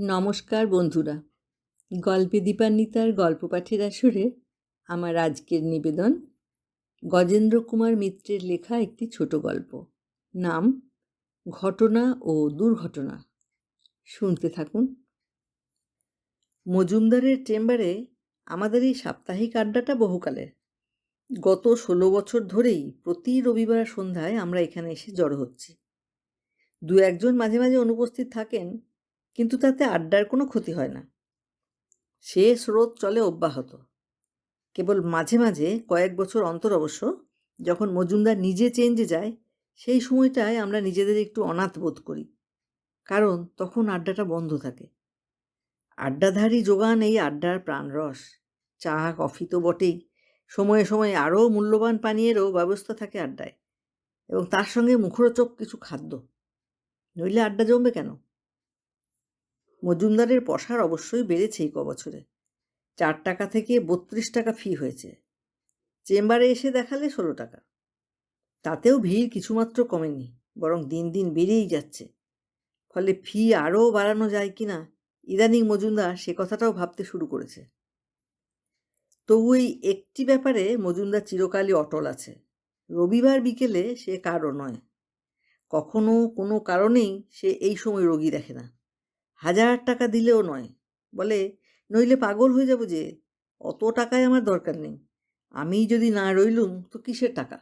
নমস্কার বন্ধুরা। গল্পে দীপান্বিতার গল্প পাঠের আসরে আমার আজকের নিবেদন গজেন্দ্র কুমার মিত্রের লেখা একটি ছোট গল্প। নাম, ঘটনা ও দুর্ঘটনা। শুনতে থাকুন। মজুমদারের চেম্বারে আমাদের এই সাপ্তাহিক আড্ডাটা বহুকালের। গত ষোলো বছর ধরেই প্রতি রবিবার সন্ধ্যায় আমরা এখানে এসে জড়ো হচ্ছি। দু একজন মাঝে মাঝে অনুপস্থিত থাকেন কিন্তু তাতে আড্ডার কোনো ক্ষতি হয় না। সে স্রোত চলে অব্যাহত। কেবল মাঝে মাঝে কয়েক বছর অন্তর অবশ্য যখন মজুমদার নিজে চেঞ্জে যায়, সেই সময়টায় আমরা নিজেদের একটু অনাথ বোধ করি। কারণ তখন আড্ডাটা বন্ধ থাকে। আড্ডাধারী যোগান এই আড্ডার প্রাণরস। চা, কফি তো বটেই। সময়ে সময়ে আরও মূল্যবান পানীয়েরও ব্যবস্থা থাকে আড্ডায়। এবং তার সঙ্গে মুখরোচক কিছু খাদ্য। নইলে আড্ডা জমবে কেন? মজুমদারের পসার অবশ্যই বেড়েছে এই কবছরে। চার টাকা থেকে বত্রিশ টাকা ফি হয়েছে। চেম্বারে এসে দেখালে ষোলো টাকা। তাতেও ভিড় কিছুমাত্র কমেনি, বরং দিন দিন বেড়েই যাচ্ছে। ফলে ফি আরও বাড়ানো যায় কি না ইদানিং মজুমদার সে কথাটাও ভাবতে শুরু করেছে। তবু এই একটি ব্যাপারে মজুমদার চিরকালই অটল আছে। রবিবার বিকেলে সে কারও নয়। কখনো কোনো কারণেই সে এই সময় রোগী দেখে না। হাজার টাকা দিলেও নয়। বলে, নইলে পাগল হয়ে যাব যে, অত টাকায় আমার দরকার নেই। আমি যদি না রইলুম, তো কিসের টাকা?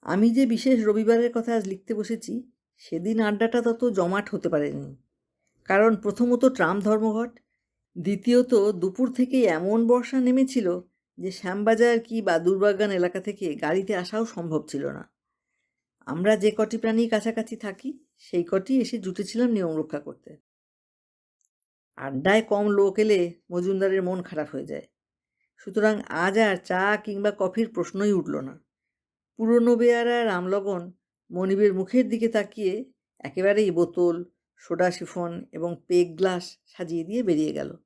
আমি যে বিশেষ রবিবারের কথা আজ লিখতে বসেছি, সেদিন আড্ডাটা তত জমাট হতে পারেনি। কারণ প্রথমত ট্রাম ধর্মঘট, দ্বিতীয়ত দুপুর থেকেই এমন বর্ষা নেমেছিল যে, শ্যামবাজার কি বাদুরবাগান এলাকা থেকে গাড়িতে আসাও সম্ভব ছিল না। আমরা যে কটি প্রাণী কাছাকাছি থাকি, সেই কটি এসে জুটেছিলাম নিয়ম রক্ষা করতে। আড্ডায় কম লোক এলে মজুমদারের মন খারাপ হয়ে যায়। সুতরাং আজ আর চা কিংবা কফির প্রশ্নই উঠল না। পুরনো বেয়ারা রামলগন মনিবের মুখের দিকে তাকিয়ে একেবারেই বোতল, সোডা শিফন এবং পেক গ্লাস সাজিয়ে দিয়ে বেরিয়ে গেল।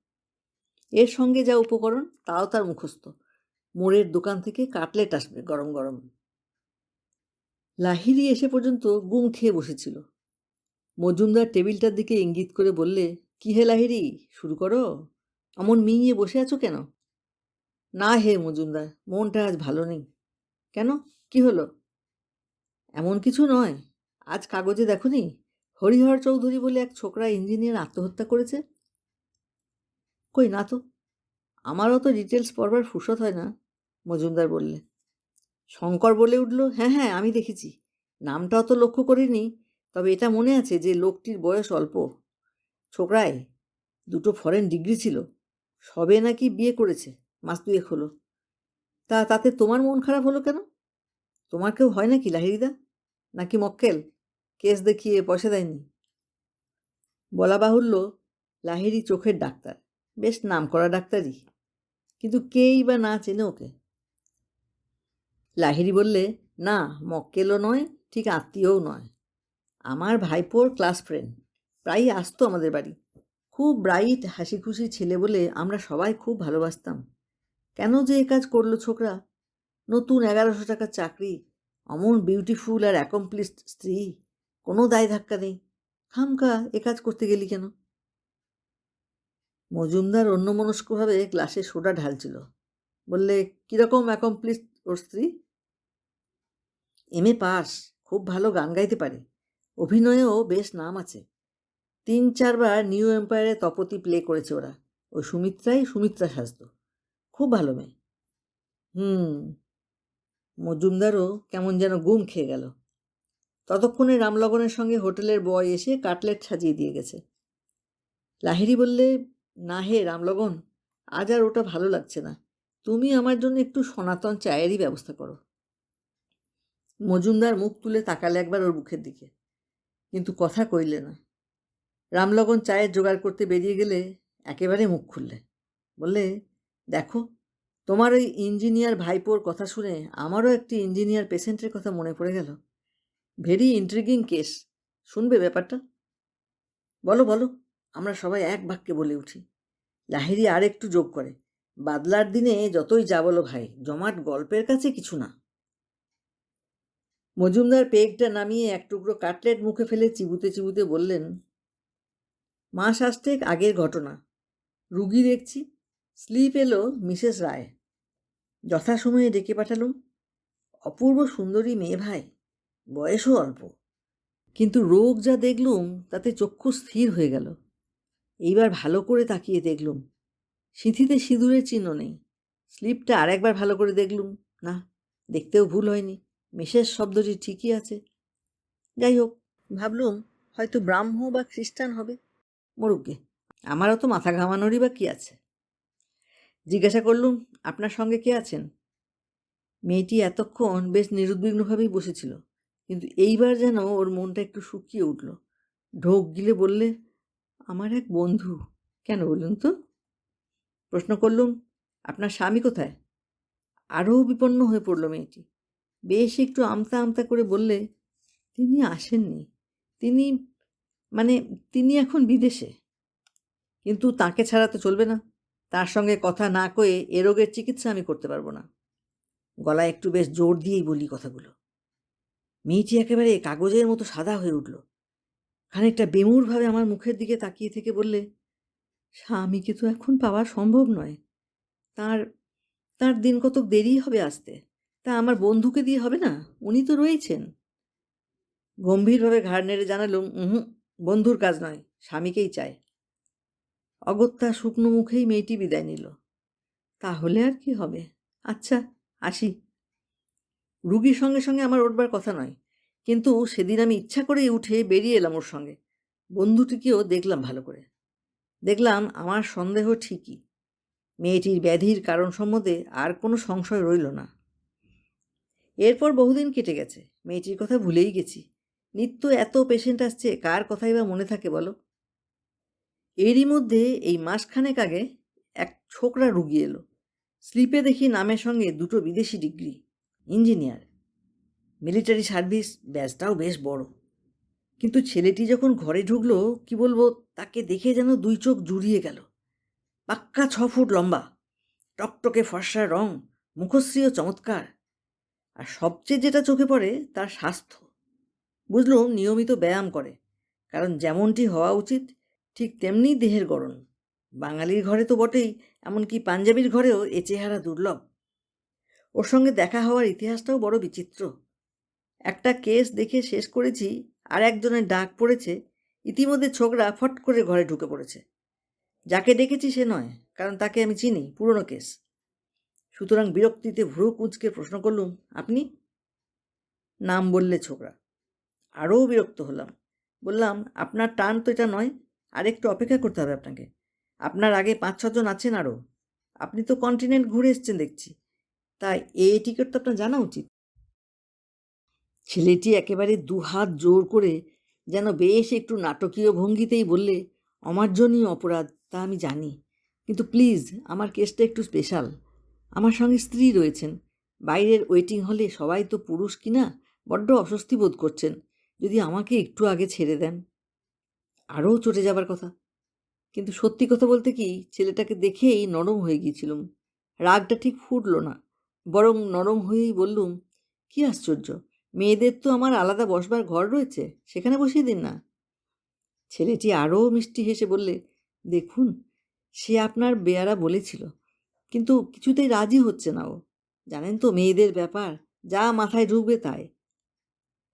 এর সঙ্গে যা উপকরণ, তাও তার মুখস্থ। মোড়ের দোকান থেকে কাটলেট আসবে গরম গরম। লাহিরি এসে পর্যন্ত গুম খেয়ে বসেছিল। মজুমদার টেবিলটার দিকে ইঙ্গিত করে বললে, কি হে লাহিরি শুরু করো। অমন মিঙিয়ে বসে আছো কেন? না হে মজুমদার, মনটা আজ ভালো নেই। কেন? কি হলো? এমন কিছু নয়। আজ কাগজে দেখনি, হরিহর চৌধুরী বলে এক ছোকরা ইঞ্জিনিয়ার আত্মহত্যা করেছে? কই না তো, আমারও তো ডিটেলস পড়বার ফুরসত হয় না, মজুমদার বললে। শঙ্কর বলে উঠল হ্যাঁ হ্যাঁ আমি দেখেছি। নামটা অত লক্ষ্য করিনি, তবে এটা মনে আছে যে লোকটির বয়স অল্প। ছোকরায়, দুটো ফরেন ডিগ্রি ছিল। সবে নাকি বিয়ে করেছে, মাস দুয়েক হলো। তা তাতে তোমার মন খারাপ হলো কেন? তোমার কেউ হয় নাকি লাহিরিদা নাকি মক্কেল? কেস দেখিয়ে পয়সা দেয়নি? বলা বাহুল্য লাহিরি চোখের ডাক্তার। বেশ নাম করা ডাক্তারই। কিন্তু কেই বা না চেনে ওকে। লাহিরি বললে, না, মক্কেলও নয়, ঠিক আত্মীয়ও নয়। আমার ভাইপোর ক্লাস ফ্রেন্ড, প্রায়ই আসতো আমাদের বাড়ি। খুব ব্রাইট হাসি খুশি ছেলে বলে আমরা সবাই খুব ভালোবাসতাম। কেন যে এ কাজ করল ছোকরা? নতুন এগারোশো টাকার চাকরি, অমন বিউটিফুল আর অ্যাকমপ্লিসড স্ত্রী, কোনো দায় ধাক্কা নেই। খামখা, এ কাজ করতে গেলি কেন? মজুমদার অন্যমনস্কভাবে গ্লাসে সোডা ঢালছিল। বললে, কীরকম অ্যাকমপ্লিস ওর স্ত্রী? এম এ পাস খুব ভালো গান গাইতে পারে। অভিনয়েও বেশ নাম আছে। তিন চারবার নিউ এম্পায়ারে তপতি প্লে করেছে ওরা। ওই সুমিত্রাই সুমিত্রা সাজত। খুব ভালো মেয়ে। হুম, মজুমদারও কেমন যেন গুম খেয়ে গেল। ততক্ষণে রামলগনের সঙ্গে হোটেলের বয় এসে কাটলেট সাজিয়ে দিয়ে গেছে। লাহিরি বললে, না হে রামলগন, আজ আর ওটা ভালো লাগছে না। তুমি আমার জন্য একটু সনাতন চায়েরই ব্যবস্থা করো। মজুমদার মুখ তুলে তাকালে একবার ওর মুখের দিকে। কিন্তু কথা কইলে না। রামলগন চায়ের জোগাড় করতে বেরিয়ে গেলে একেবারে মুখ খুললে। বললে, দেখো, তোমার ওই ইঞ্জিনিয়ার ভাইপোর কথা শুনে আমারও একটি ইঞ্জিনিয়ার পেশেন্টের কথা মনে পড়ে গেল। Very intriguing case. শুনবে ব্যাপারটা? বলো বলো, আমরা সবাই এক বাক্যে বলে উঠি। লাহিরি আর একটু যোগ করে। বাদলার দিনে যতই যা বলো ভাই, জমাট গল্পের কাছে কিছু না। মজুমদার পেগটা নামিয়ে এক টুকরো কাটলেট মুখে ফেলে চিবুতে চিবুতে বললেন মাস আসতেক আগের ঘটনা। রুগী দেখছি। স্লিপ এলো মিসেস রায়। যথাসময়ে ডেকে পাঠালুম। অপূর্ব সুন্দরী মেয়ে ভাই, বয়সও অল্প। কিন্তু রোগ যা দেখলুম, তাতে চক্ষু স্থির হয়ে গেল। এইবার ভালো করে তাকিয়ে দেখলুম। সিঁথিতে সিঁদুরের চিহ্ন নেই। স্লিপটা আরেকবার ভালো করে দেখলুম। না, দেখতেও ভুল হয়নি। মিসেস শব্দটি ঠিকই আছে। যাই হোক, ভাবলুম হয়তো ব্রাহ্ম বা খ্রিস্টান হবে। মরুকগে আমারও তো মাথা ঘামানোরই বা কী আছে? জিজ্ঞাসা করলুম, আপনার সঙ্গে কে আছেন? মেয়েটি এতক্ষণ বেশ নিরুদ্বিগ্নভাবেই বসেছিল, কিন্তু এইবার যেন ওর মনটা একটু শুকিয়ে উঠল। ঢোক গিলে বললে, আমার এক বন্ধু। কেন বলুন তো? প্রশ্ন করলুম, আপনার স্বামী কোথায়? আরও বিপন্ন হয়ে পড়ল মেয়েটি। বেশ একটু আমতা আমতা করে বললে, তিনি আসেননি। তিনি মানে তিনি এখন বিদেশে। কিন্তু তাকে ছাড়া তো চলবে না। তার সঙ্গে কথা না কয়ে এ রোগের চিকিৎসা আমি করতে পারব না। গলায় একটু বেশ জোর দিয়েই বলি কথাগুলো। মেয়েটি একেবারে কাগজের মতো সাদা হয়ে উঠল। খানিকটা বেমুরভাবে আমার মুখের দিকে তাকিয়ে থেকে বললে স্বামীকে তো এখন পাওয়া সম্ভব নয়। তার তার দিন কতক দেরি হবে আসতে। তা আমার বন্ধুকে দিয়ে হবে না? উনি তো রয়েছেন। গম্ভীরভাবে ঘাড় নেড়ে জানালুম হুম বন্ধুর কাজ নয়, স্বামীকেই চায় অগত্যা শুকনো মুখেই মেয়েটি বিদায় নিল। তাহলে আর কি হবে? আচ্ছা আসি। রুগীর সঙ্গে সঙ্গে আমার ওঠবার কথা নয়, কিন্তু সেদিন আমি ইচ্ছা করেই উঠে বেরিয়ে এলাম ওর সঙ্গে। বন্ধুটিকেও দেখলাম ভালো করে। দেখলাম আমার সন্দেহ ঠিকই। মেয়েটির ব্যাধির কারণ সম্বন্ধে আর কোনো সংশয় রইল না। এরপর বহুদিন কেটে গেছে। মেয়েটির কথা ভুলেই গেছি। নিত্য এত পেশেন্ট আসছে, কার কথাই বা মনে থাকে বলো? এরই মধ্যে এই মাসখানেক আগে এক ছোকরা রুগী এলো। স্লিপে দেখি নামের সঙ্গে দুটো বিদেশি ডিগ্রি, ইঞ্জিনিয়ার। মিলিটারি সার্ভিস ব্যাচটাও বেশ বড়। কিন্তু ছেলেটি যখন ঘরে ঢুকলো, কি বলব, তাকে দেখে যেন দুই চোখ জুড়িয়ে গেল। পাক্কা ছ ফুট লম্বা, টকটকে ফর্সা রং মুখশ্রীও চমৎকার। আর সবচেয়ে যেটা চোখে পড়ে, তার স্বাস্থ্য। বুঝলুম নিয়মিত ব্যায়াম করে। কারণ যেমনটি হওয়া উচিত, ঠিক তেমনি দেহের গড়ন। বাঙালির ঘরে তো বটেই, এমনকি পাঞ্জাবির ঘরেও এ চেহারা দুর্লভ। ওর সঙ্গে দেখা হওয়ার ইতিহাসটাও বড় বিচিত্র। একটা কেস দেখে শেষ করেছি আর একজনের ডাক পড়েছে, ইতিমধ্যে ছোকরা ফট করে ঘরে ঢুকে পড়েছে। যাকে ডেকেছি সে নয়, কারণ তাকে আমি চিনি, পুরনো কেস। সুতরাং বিরক্তিতে ভ্রু কুঁচকে প্রশ্ন করলুম, আপনি? নাম বললে ছোকরা। আরও বিরক্ত হলাম। বললাম, আপনার টান তো এটা নয় আর একটু অপেক্ষা করতে হবে আপনাকে। আপনার আগে পাঁচ ছজন আছেন আরও। আপনি তো কন্টিনেন্ট ঘুরে এসছেন দেখছি। তাই এই টিকিট তো আপনার জানা উচিত। ছেলেটি একেবারে দুহাত জোর করে যেন বেশ একটু নাটকীয় ভঙ্গিতেই বললে, আমার জন্যই অপরাধ, তা আমি জানি। কিন্তু প্লিজ, আমার কেসটা একটু স্পেশাল আমার সঙ্গে স্ত্রী রয়েছেন। বাইরের ওয়েটিং হলে সবাই তো পুরুষ কিনা বড্ড অস্বস্তি বোধ করছেন। যদি আমাকে একটু আগে ছেড়ে দেন? আরও চটে যাবার কথা। কিন্তু সত্যি কথা বলতে কি, ছেলেটাকে দেখেই নরম হয়ে গিয়েছিলুম। রাগটা ঠিক ফুটল না। বরং নরম হয়েই বললুম, কি আশ্চর্য! মেয়েদের তো আমার আলাদা বসবার ঘর রয়েছে, সেখানে বসিয়ে দিন না। ছেলেটি আরও মিষ্টি হেসে বললে, দেখুন, সে আপনার বেয়ারা বলেছিল, কিন্তু কিছুতেই রাজি হচ্ছে না ও। জানেন তো মেয়েদের ব্যাপার, যা মাথায় ঢুকবে তাই।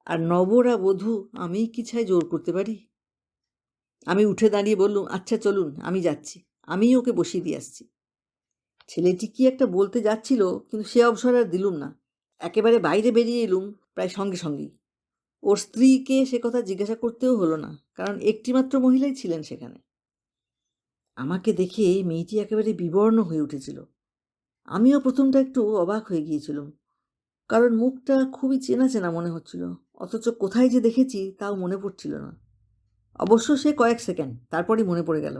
আর নবরা বধূ, আমি কি চাই জোর করতে পারি? আমি উঠে দাঁড়িয়ে বললুম আচ্ছা চলুন, আমি যাচ্ছি, আমিই ওকে বসিয়ে দিয়ে আসছি। ছেলেটি কি একটা বলতে যাচ্ছিল, কিন্তু সে অবসর আর দিলুম না। একেবারে বাইরে বেরিয়ে এলুম প্রায় সঙ্গে সঙ্গেই। ওর স্ত্রীকে সে কথা জিজ্ঞাসা করতেও হলো না, কারণ একটিমাত্র মহিলাই ছিলেন সেখানে। আমাকে দেখে মেয়েটি একেবারে বিবর্ণ হয়ে উঠেছিল। আমিও প্রথমটা একটু অবাক হয়ে গিয়েছিলাম, কারণ মুখটা খুবই চেনা চেনা মনে হচ্ছিল, অথচ কোথায় যে দেখেছি তাও মনে পড়ছিল না। অবশ্য সে কয়েক সেকেন্ড, তারপরই মনে পড়ে গেল।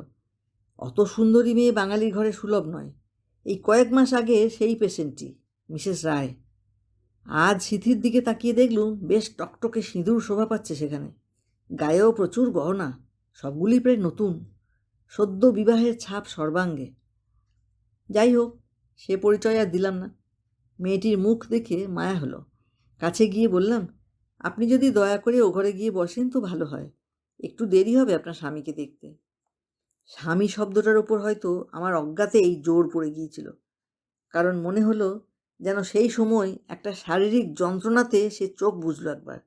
অত সুন্দরী মেয়ে বাঙালির ঘরে সুলভ নয়। এই কয়েক মাস আগে সেই পেশেন্টটি, মিসেস রায় আজ সিথির দিকে তাকিয়ে দেখলুম বেশ টকটকে সিঁদুর শোভা পাচ্ছে সেখানে। গায়েও প্রচুর গহনা, সবগুলি প্রায় নতুন। সদ্য বিবাহের ছাপ সর্বাঙ্গে। যাই হোক, সে পরিচয় আর দিলাম না। মেয়েটির মুখ দেখে মায়া হলো। কাছে গিয়ে বললাম, আপনি যদি দয়া করে ও ঘরে গিয়ে বসেন তো ভালো হয়। একটু দেরি হবে আপনার স্বামীকে দেখতে। স্বামী শব্দটার ওপর হয়তো আমার অজ্ঞাতেই জোর পড়ে গিয়েছিল। কারণ মনে হলো যেন সেই সময় একটা শারীরিক যন্ত্রণাতে সে চোখ বুঝলো একবার।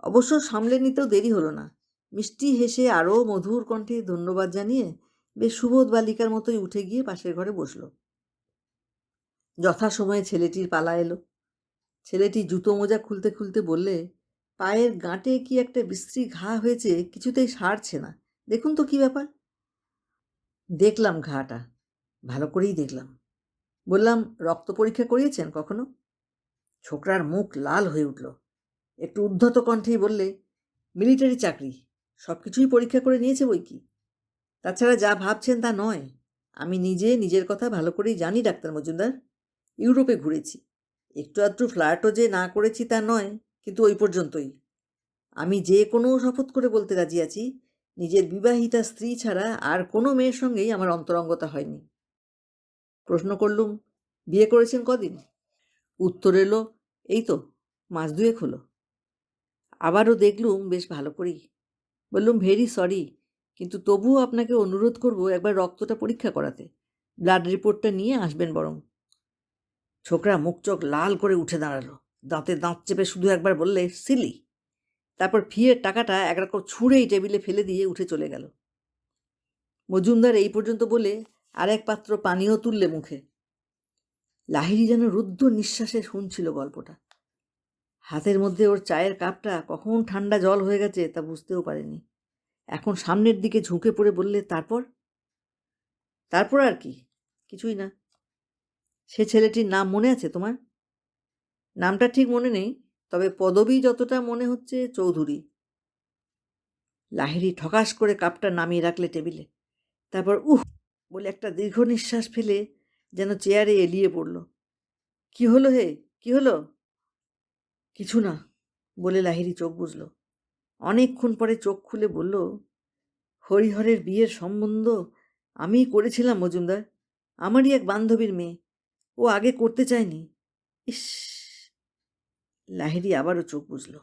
অবশ্য সামলে নিতেও দেরি হলো না। মিষ্টি হেসে আরও মধুর কণ্ঠে ধন্যবাদ জানিয়ে বেশ সুবোধ বালিকার মতোই উঠে গিয়ে পাশের ঘরে বসল। যথাসময়ে ছেলেটির পালা এলো। ছেলেটি জুতো মোজা খুলতে খুলতে বললে, পায়ের গাঁটে কি একটা বিশ্রী ঘা হয়েছে কিছুতেই সারছে না। দেখুন তো কি ব্যাপার? দেখলাম ঘাটা। ভালো করেই দেখলাম। বললাম, রক্ত পরীক্ষা করিয়েছেন কখনো? ছোকরার মুখ লাল হয়ে উঠল। একটু উদ্ধত কণ্ঠেই বললে, মিলিটারি চাকরি সব কিছুই পরীক্ষা করে নিয়েছে বই কি? তাছাড়া যা ভাবছেন তা নয়। আমি নিজে নিজের কথা ভালো করেই জানি, ডাক্তার মজুমদার। ইউরোপে ঘুরেছি। একটু আধটু ফ্ল্যাটও যে না করেছি তা নয়, কিন্তু ওই পর্যন্তই। আমি যে কোনো শপথ করে বলতে রাজি আছি, নিজের বিবাহিতা স্ত্রী ছাড়া আর কোনো মেয়ের সঙ্গেই আমার অন্তরঙ্গতা হয়নি। প্রশ্ন করলুম, বিয়ে করেছেন কদিন? উত্তর এলো, এই তো, মাস দুয়েক হলো। আবারও দেখলুম বেশ ভালো করেই। বললুম, ভেরি সরি, কিন্তু তবুও আপনাকে অনুরোধ করব একবার রক্তটা পরীক্ষা করাতে। ব্লাড রিপোর্টটা নিয়ে আসবেন বরং। ছোকরা মুখ চোখ লাল করে উঠে দাঁড়াল। দাঁতে দাঁত চেপে শুধু একবার বললে, সিলি। তারপর ফিয়ের টাকাটা একরকম ছুঁড়েই টেবিলে ফেলে দিয়ে উঠে চলে গেল। মজুমদার এই পর্যন্ত বলে আর এক পাত্র পানীয় তুললে মুখে। লাহিরি যেন রুদ্ধ নিঃশ্বাসে শুনছিল গল্পটা। হাতের মধ্যে ওর চায়ের কাপটা কখন ঠান্ডা জল হয়ে গেছে তা বুঝতেও পারেনি। এখন সামনের দিকে ঝুঁকে পড়ে বললে, তারপর? তারপর আর কি? কিছুই না। সে ছেলেটির নাম মনে আছে তোমার? নামটা ঠিক মনে নেই, তবে পদবী যতটা মনে হচ্ছে চৌধুরী। লাহিরি ঠকাস করে কাপটা নামিয়ে রাখলে টেবিলে। তারপর, উহ! বলে একটা দীর্ঘ নিঃশ্বাস ফেলে যেন চেয়ারে এলিয়ে পড়ল। কি হলো হে? কি হলো? কিছু না, বলে লাহিরি চোখ বুঝল অনেকক্ষণ পরে চোখ খুলে বলল, হরিহরের বিয়ের সম্বন্ধ আমিই করেছিলাম, মজুমদার। আমারই এক বান্ধবীর মেয়ে। ও আগে করতে চায়নি। ইস! লাহিরি আবারও চোখ বুঝল